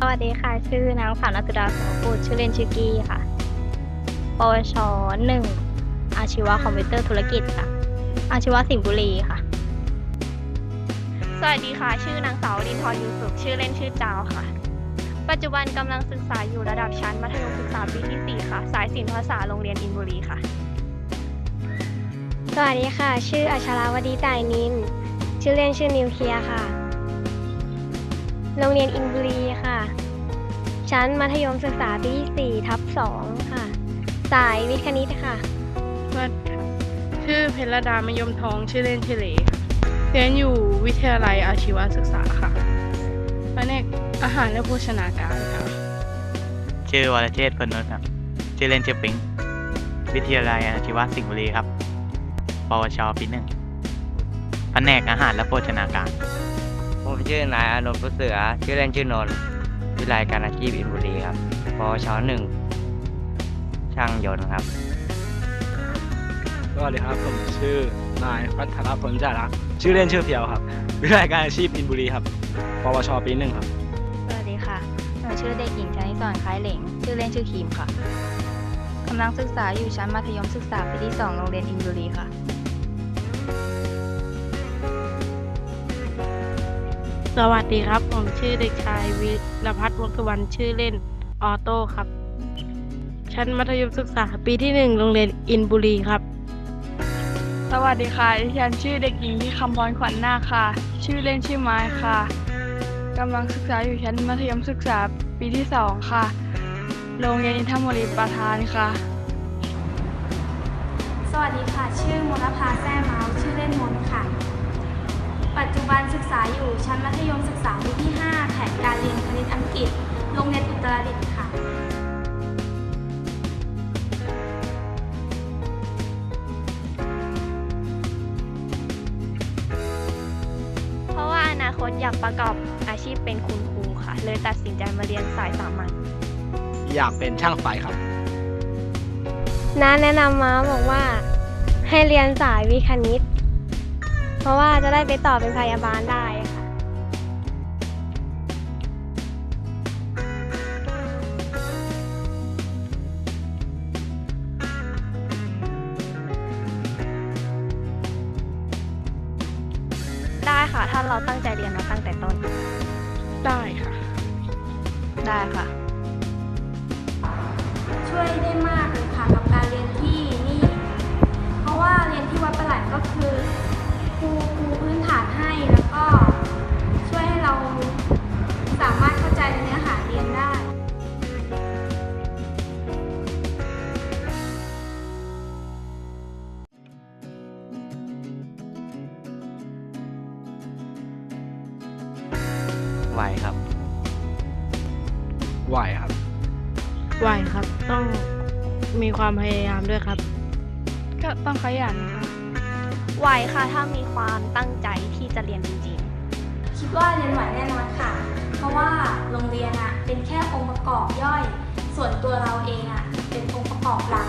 สวัสดีค่ะ ชื่อนางสาวนัตุดาสมบูรณ์ชื่อเล่นชื่อกี้ค่ะ ปวชหนึ่ง อาชีวะคอมพิวเตอร์ธุรกิจค่ะ อาชีวะสิงห์บุรีค่ะ สวัสดีค่ะ ชื่อนางสาวลินทร์ยูสุขชื่อเล่นชื่อจาวค่ะ ปัจจุบันกำลังศึกษาอยู่ระดับชั้นมัธยมศึกษาปีที่ 4 ค่ะ สายศิลปภาษาโรงเรียนอินบุรีค่ะ สวัสดีค่ะ ชื่ออัชราวดีจ่ายนิน ชื่อเล่นชื่อนิวเคลียร์ค่ะ โรงเรียนอินบุรีค่ะ ชั้นมัธยมศึกษาปีที่4ทับ2ค่ะ สายวิทย์คณิตค่ะ สวัสดีค่ะชื่อเพชรดามยมทองชื่อเล่นชื่อเหลค่ะเรียนอยู่วิทยาลัยอาชีวศึกษาค่ะแผนกอาหารและโภชนาการค่ะ ชื่อวรเชษฐ์พลนุชครับ ชื่อเล่นชื่อปิง วิทยาลัยอาชีวะสิงห์บุรีครับ ปวชปีหนึ่งแผนกอาหารและโภชนาการ ผมชื่อนายอานนท์พุเสือ ชื่อเล่นชื่อนนท์วิทยาลัยการอาชีพอินบุรีครับปวชหนึ่งช่างยนต์ครับ สวัสดีครับ ผมชื่อนายพัฒนพลจารักษ์ชื่อเล่นชื่อเพียวครับ วิทยาลัยการอาชีพอินบุรีครับ ปวชปีหนึ่งครับ สวัสดีค่ะหนูชื่อเด็กหญิงชนิสรคล้ายเหลง ชื่อเล่นชื่อคีมค่ะกำลังศึกษาอยู่ชั้นมัธยมศึกษาปีที่ 2 โรงเรียนอินบุรีค่ะ สวัสดีครับ ผมชื่อเด็กชายวิรพัฒน์วงศ์สุวรรณชื่อเล่นออโต้ครับ ชั้นมัธยมศึกษาปีที่หนึ่งโรงเรียนอินบุรีครับ สวัสดีค่ะดิฉันชื่อเด็กหญิงที่คำพรขวัญนาคค่ะ ชื่อเล่นชื่อไม้ค่ะกำลังศึกษาอยู่ชั้นมัธยมศึกษาปีที่สองค่ะ โรงเรียนอินทรบุรีประธานค่ะ สวัสดีค่ะ ชื่อมลภาแซ่เมาชื่อเล่นมนค่ะ ปัจจุบันศึกษาอยู่ชั้นมัธยมศึกษาปีที่ 5 แผนการเรียนคณิตอังกฤษ โรงเรียนอุตรดิตถ์ค่ะ เพราะว่าอนาคตอยากประกอบอาชีพเป็นคุณครูค่ะ เลยตัดสินใจมาเรียนสายสามัญ อยากเป็นช่างไฟครับ น้าแนะนำมาบอกว่าให้เรียนสายวิทย์คณิต เพราะว่าจะได้ไปต่อเป็นพยาบาลได้ค่ะ ได้ค่ะ ถ้าเราตั้งใจเรียนมาตั้งแต่ต้น ได้ค่ะ ได้ค่ะ ช่วยได้มากเลยค่ะกับการเรียนที่นี่ เพราะว่าเรียนที่วัดประหลัดก็ ไหวครับ ไหวครับ ไหวครับ ต้องมีความพยายามด้วยครับ ก็ต้องขยันค่ะไหวค่ะถ้ามีความตั้งใจที่จะเรียนจริงคิดว่าเรียนไหวแน่นอนค่ะ เพราะว่าโรงเรียนอะเป็นแค่องค์ประกอบย่อย ส่วนตัวเราเองอะเป็นองค์ประกอบหลัก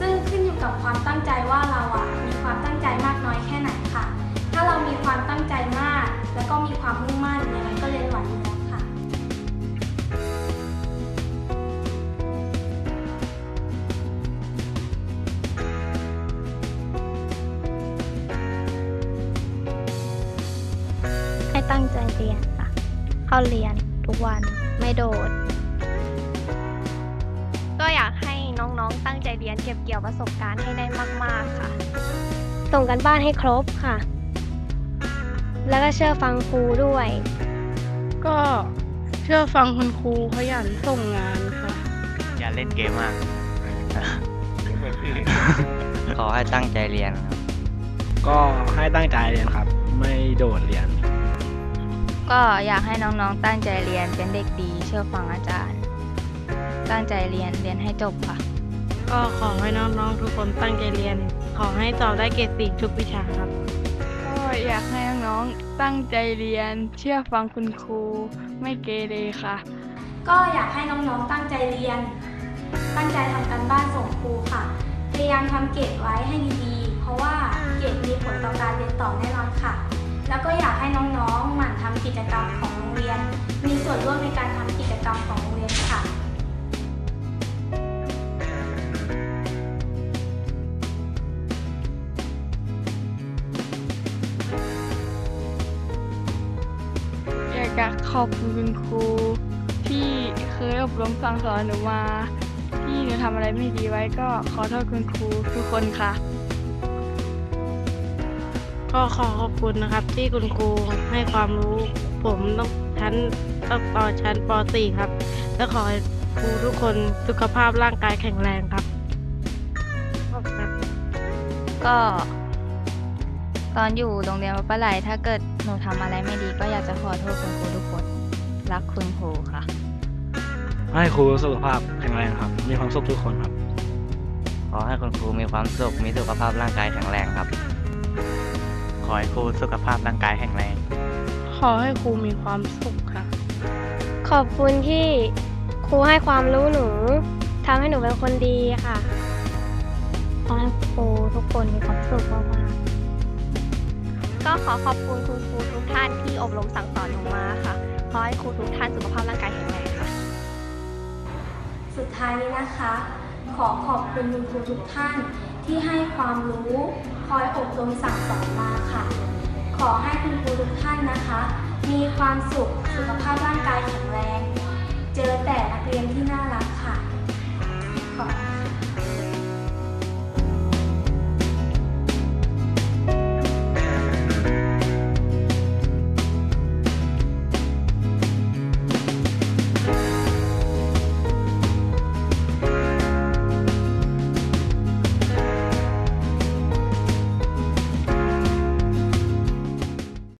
ซึ่งขึ้นอยู่กับความตั้งใจว่าเราอะมีความตั้งใจมากน้อยแค่ไหนค่ะ ถ้าเรามีความตั้งใจมาก แล้วก็มีความมุ่งมั่นยังไงก็เรียนไหวอยู่แล้วค่ะ ให้ตั้งใจเรียนค่ะ เข้าเรียนทุกวันไม่โดดๆก็อยากให้น้องๆตั้งใจเรียนเก็บเกี่ยวประสบการณ์ให้ได้มาก ๆ ค่ะ ส่งกันบ้านให้ครบค่ะ แล้วก็เชื่อฟังครูด้วย ก็เชื่อฟังคุณครูขยันส่งงานค่ะ อย่าเล่นเกมมาก ขอให้ตั้งใจเรียนครับ ก็ให้ตั้งใจเรียนครับ ไม่โดดเรียน ก็อยากให้น้องๆตั้งใจเรียนเป็นเด็กดี เชื่อฟังอาจารย์ ตั้งใจเรียนเรียนให้จบค่ะ ก็ขอให้น้องๆทุกคนตั้งใจเรียน ขอให้สอบได้เกรดสี่ทุกวิชาครับก็ อยากให้น้องๆตั้งใจเรียน เชื่อฟังคุณครู ไม่เกเรค่ะ ก็อยากให้น้องๆตั้งใจเรียน ตั้งใจทำการบ้านส่งครูค่ะ พยายามทำเกรดไว้ให้ดีๆ เพราะว่าเกรดมีผลต่อการเรียนต่อแน่นอนค่ะ แล้วก็อยากให้น้องๆหมั่นทำกิจกรรมของโรงเรียน มีส่วนร่วมในการทำกิจกรรมรมของโรงเรียนค่ะ อบคุณคุณครูที่เคยอบรมสั่งสอนหนูมา ที่หนูทำอะไรไม่ดีไว้ก็ขอโทษคุณครูทุกคนค่ะ ก็ขอขอบคุณนะครับ ที่คุณครูให้ความรู้ผมต้องชั้นต้องต่อชั้นป .4 ครับ และขอให้ครูทุกคนสุขภาพร่างกายแข็งแรงครับขอบคุณครับก็ ตอนอยู่โรงเรียนวัดปลาไหลถ้าเกิดหนูทำอะไรไม่ดีก็อยากจะขอโทษคุณครูทุกคน รักคุณครูค่ะ ให้ครูสุขภาพแข็งแรงครับ มีความสุขทุกคนครับ ขอให้คุณครูมีความสุข มีสุขภาพร่างกายแข็งแรงครับ ขอให้ครูสุขภาพร่างกายแข็งแรง ขอให้ครูมีความสุขค่ะ ขอบคุณที่ครูให้ความรู้หนูทำให้หนูเป็นคนดีค่ะ ขอให้ครูทุกคนมีความสุขมากก็ขอขอบคุณคุณครูทุกท่านที่อบรมสั่งสอนหนูมาค่ะข อให้ครูทุกท่านสุขภาพร่างกายแข็งแรงค่ะ สุดท้ายนี้นะคะ ขอขอบคุณคุณครูทุกท่านที่ให้ความรู้คอยอบรมสั่งสอนมาค่ะ ขอให้คุณครูทุกท่านนะคะ มีความสุขสุขภาพร่างกายแข็งแรง